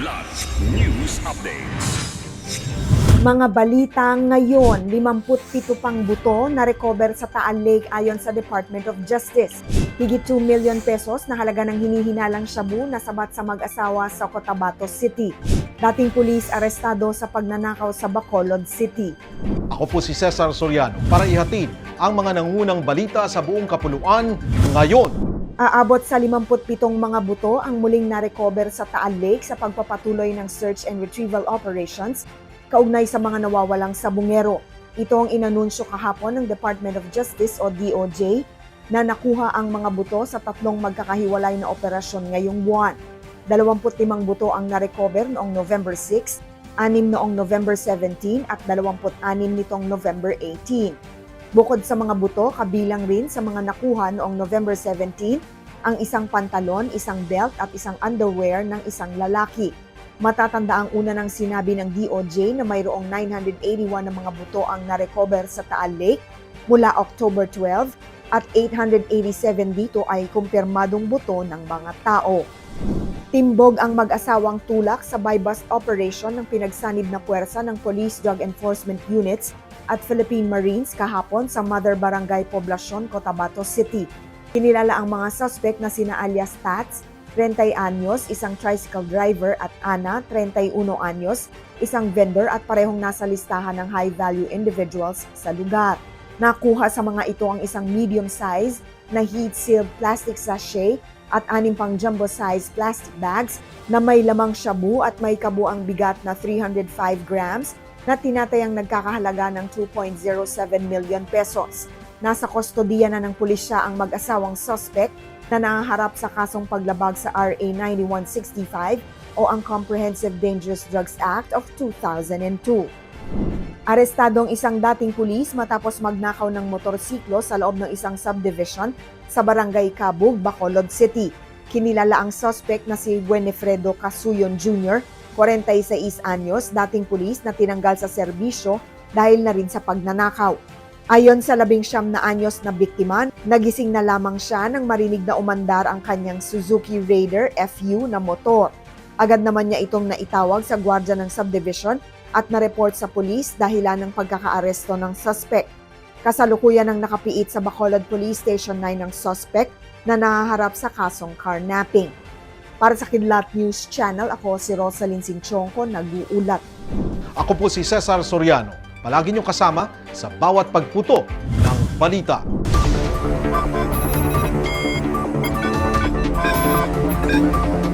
Kidlat News Updates. Mga balita ngayon, 57 pang buto na recover sa Taal Lake ayon sa Department of Justice. Higit 2 million pesos na halaga ng hinihinalang shabu na sabat sa mag-asawa sa Cotabato City. Dating pulis arestado sa pagnanakaw sa Bacolod City. Ako po si Cesar Soriano para ihatid ang mga nangunang balita sa buong kapuluan ngayon. Aabot sa 57 mga buto ang muling na-recover sa Taal Lake sa pagpapatuloy ng search and retrieval operations kaugnay sa mga nawawalang sabungero. Ito ang inanunsyo kahapon ng Department of Justice o DOJ na nakuha ang mga buto sa tatlong magkakahiwalay na operasyon ngayong buwan. 25 buto ang na-recover noong November 6, 6 noong November 17 at 26 nitong November 18. Bukod sa mga buto, kabilang rin sa mga nakuha noong November 17 ang isang pantalon, isang belt at isang underwear ng isang lalaki. Matatanda ang una ng sinabi ng DOJ na mayroong 981 na mga buto ang narecover sa Taal Lake mula October 12 at 887 dito ay kumpirmadong buto ng mga tao. Timbog ang mag-asawang tulak sa buy-bust operation ng pinagsanib na puwersa ng Police Drug Enforcement Units at Philippine Marines kahapon sa Mother Barangay Poblacion, Cotabato City. Kinilala ang mga suspect na sina alias Tats, 30 anyos, isang tricycle driver at Ana, 31 anyos, isang vendor at parehong nasa listahan ng high-value individuals sa lugar. Nakuha sa mga ito ang isang medium size na heat-sealed plastic sachet at anim pang jumbo-size plastic bags na may lamang shabu at may kabuang bigat na 305 grams na tinatayang nagkakahalaga ng 2.07 million pesos. Nasa kustodiya na ng pulisya ang mag-asawang suspect na nahaharap sa kasong paglabag sa RA 9165 o ang Comprehensive Dangerous Drugs Act of 2002. Arestadong isang dating pulis matapos magnakaw ng motorsiklo sa loob ng isang subdivision sa Barangay Cabug, Bacolod City. Kinilala ang suspect na si Buenefredo Casuyon Jr., 46 anyos, dating pulis na tinanggal sa serbisyo dahil na rin sa pagnanakaw. Ayon sa labing siyam na anyos na biktima, nagising na lamang siya nang marinig na umandar ang kanyang Suzuki Raider FU na motor. Agad naman niya itong naitawag sa gwardya ng subdivision at na-report sa pulis dahilan ng pagkakaaresto ng suspect. Kasalukuyan ang nakapiit sa Bacolod Police Station 9 ng suspect na nahaharap sa kasong carnapping. Para sa Kidlat News Channel, ako si Rosalyn Sinchonko, nag-uulat. Ako po si Cesar Soriano. Palagi niyong kasama sa bawat pagputo ng balita. Thank you.